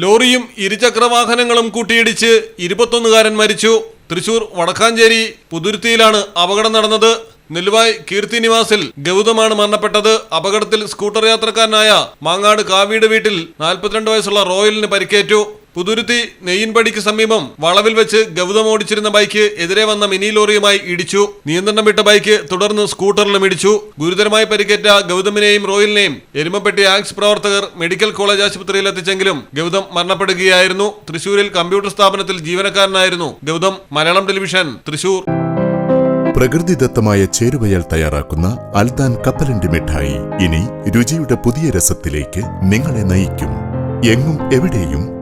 ലോറിയും ഇരുചക്രവാഹനങ്ങളും കൂട്ടിയിടിച്ച് ഇരുപത്തൊന്നുകാരൻ മരിച്ചു. തൃശൂർ വടക്കാഞ്ചേരി പുതുരുത്തിയിലാണ് അപകടം നടന്നത്. നെല്ലുവായ് കീർത്തി നിവാസിൽ ഗൗതമാണ് മരണപ്പെട്ടത്. അപകടത്തിൽ സ്കൂട്ടർ യാത്രക്കാരനായ മാങ്ങാട് കാവീട് വീട്ടിൽ നാൽപ്പത്തിരണ്ട് വയസ്സുള്ള റോയലിന് പരിക്കേറ്റു. പുതുരുത്തി നെയ്യൻപടിക്ക് സമീപം വളവിൽ വെച്ച് ഗൗതം ഓടിച്ചിരുന്ന ബൈക്ക് എതിരെ വന്ന മിനി ലോറിയുമായി ഇടിച്ചു. നിയന്ത്രണം വിട്ട ബൈക്ക് തുടർന്ന് സ്കൂട്ടറിലും ഇടിച്ചു. ഗുരുതരമായി പരിക്കേറ്റ ഗൗതമിനെയും റോയലിനെയും എരുമപ്പെട്ടി ആക്സ് പ്രവർത്തകർ മെഡിക്കൽ കോളേജ് ആശുപത്രിയിൽ എത്തിച്ചെങ്കിലും ഗൗതം മരണപ്പെടുകയായിരുന്നു. തൃശൂരിൽ കമ്പ്യൂട്ടർ സ്ഥാപനത്തിൽ ജീവനക്കാരനായിരുന്നു ഗൗതം. മലയാളം ടെലിവിഷൻ തൃശൂർ. പ്രകൃതിദത്തമായ ചേരുവയാൽ തയ്യാറാക്കുന്ന അൽദാൻ കപ്പലണ്ടി മിഠായി. ഇനി രുചിയുടെ പുതിയ രസത്തിലേക്ക് നിങ്ങളെ നയിക്കും. എങ്ങും എവിടെയും